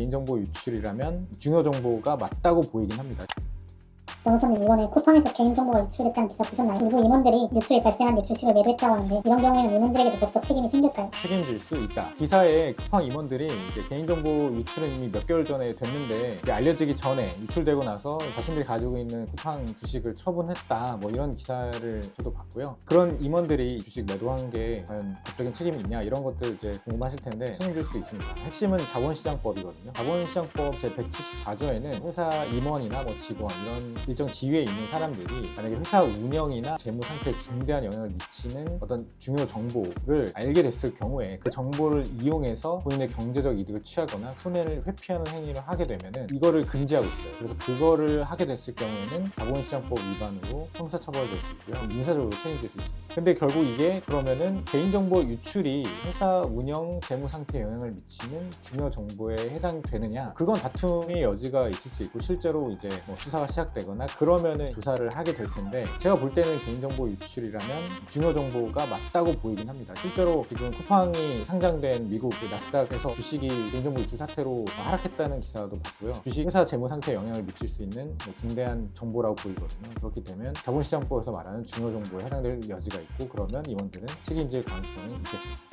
개인정보 유출이라면 중요 정보가 맞다고 보이긴 합니다. 변호사님 이번에 쿠팡에서 개인정보가 유출됐다는 기사 보셨나요? 일부 임원들이 유출이 발생한 뒤 주식을 매도했다고 하는데 이런 경우에는 임원들에게도 법적 책임이 생길까요? 책임질 수 있다. 기사에 쿠팡 임원들이 이제 개인정보 유출은 이미 몇 개월 전에 됐는데 이제 알려지기 전에 유출되고 나서 자신들이 가지고 있는 쿠팡 주식을 처분했다. 뭐 이런 기사를 저도 봤고요. 그런 임원들이 주식 매도한 게 과연 법적인 책임이 있냐 이런 것들 이제 궁금하실 텐데 책임질 수 있습니다. 핵심은 자본시장법이거든요. 자본시장법 제 174조에는 회사 임원이나 뭐 직원 이런 일정 지위에 있는 사람들이 만약에 회사 운영이나 재무 상태에 중대한 영향을 미치는 어떤 중요 정보를 알게 됐을 경우에 그 정보를 이용해서 본인의 경제적 이득을 취하거나 손해를 회피하는 행위를 하게 되면은 이거를 금지하고 있어요. 그래서 그거를 하게 됐을 경우에는 자본시장법 위반으로 형사처벌될 수 있고요. 민사적으로 책임질 수 있습니다. 근데 결국 이게 그러면은 개인정보 유출이 회사 운영 재무 상태에 영향을 미치는 중요 정보에 해당되느냐? 그건 다툼의 여지가 있을 수 있고 실제로 이제 뭐 수사가 시작되 거나 그러면은 조사를 하게 될 텐데 제가 볼 때는 개인정보 유출이라면 중요 정보가 맞다고 보이긴 합니다. 실제로 지금 쿠팡이 상장된 미국 그 나스닥에서 주식이 개인정보 유출 사태로 하락했다는 기사도 봤고요. 주식 회사 재무 상태에 영향을 미칠 수 있는 뭐 중대한 정보라고 보이거든요. 그렇기 때문에 자본시장법에서 말하는 중요 정보에 해당될 여지가 있고 그러면 임원들은 책임질 가능성이 있겠습니다.